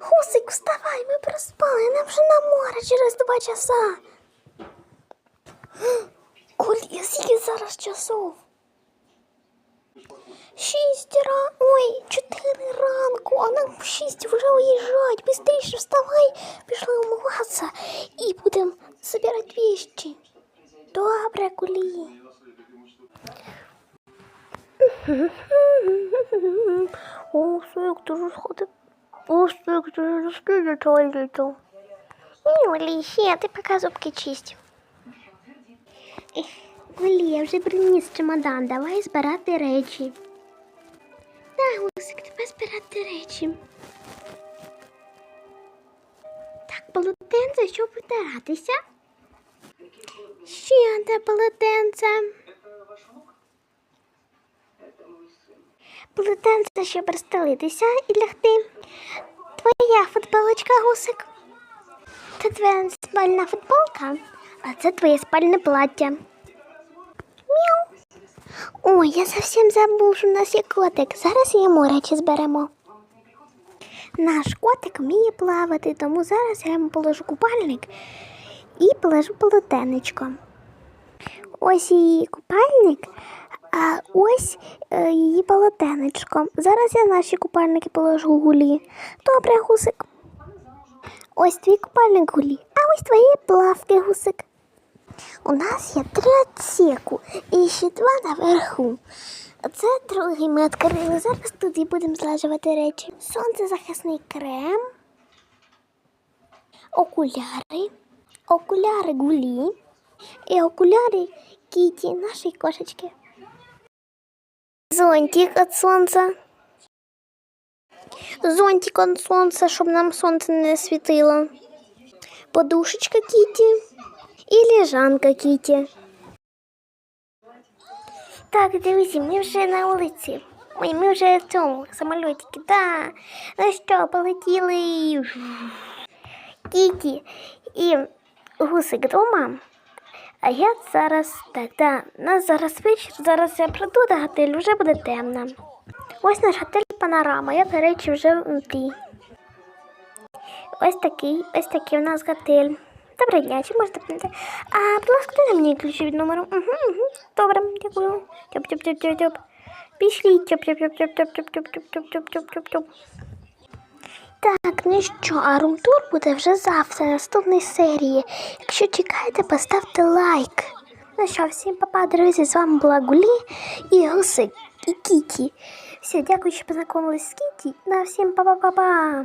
Хусик, вставай, ми проспали, нам вже на море через два часа. Коль, скільки зараз часов? Шість ра... Ой, чотири ранку, а нам в шість вже уїжджать. Бістріше вставай, пішли умиватися і будемо збирати віщі. Добре, кулі. Як дуже скільки туалету. Ні, ще, ти поки зубки чисть. Олі, я вже приніс чемодан, давай збирати речі. Да, Гусик, давай збирати речі. Так, полотенце, щоб витиратися. Ще одне полотенце. Полотенце, щоб розстелитися і лягти. Твоя футболочка, гусик. Це твоя спальна футболка, а це твоє спальне плаття. Мяу. Ой, я зовсім забув, що у нас є котик. Зараз йому речі зберемо. Наш котик вміє плавати, тому зараз я йому положу купальник і положу полотенечко. Ось її купальник, а ось е, її полотенечко. Зараз я наші купальники положу гулі. Добре, гусик. Ось твій купальник гулі, а ось твої плавки, гусик. У нас є три отсеку і ще два наверху. Це другий ми відкрили. Зараз тут і будемо злажувати речі. Сонцезахисний крем, окуляри, окуляри гулі і окуляри кіті, нашої кошечки. Зонтик від сонця. Зонтик від сонця, щоб нам сонце не світило. Подушечка Кіті і лежанка Кіті. Так, друзі, ми вже на вулиці. Ой, ми вже в цьому самольотики, да. Ну що, полетіли. Кіті і гусик вдома. А я зараз так, да, нас зараз вечір, зараз я прийду до готелю, вже буде темно. Ось наш готель панорама, я, до речі, вже внутрі. Ось такий, ось такий у нас готель. Доброго дня, чи можете прийти? А, будь ласка, дай мені ключі від номеру. Угу, угу. Добре, дякую. тьоп тьоп тьоп тьоп тьоп Пішли. тьоп Так, ну що, а румтур буде вже завтра, наступної серії. Якщо чекаєте, поставте лайк. Ну що, всім папа, друзі, з вами була Гулі і Гусик, і Кіті. Все, дякую, що познайомились з Кіті. На всім па-па-па-па.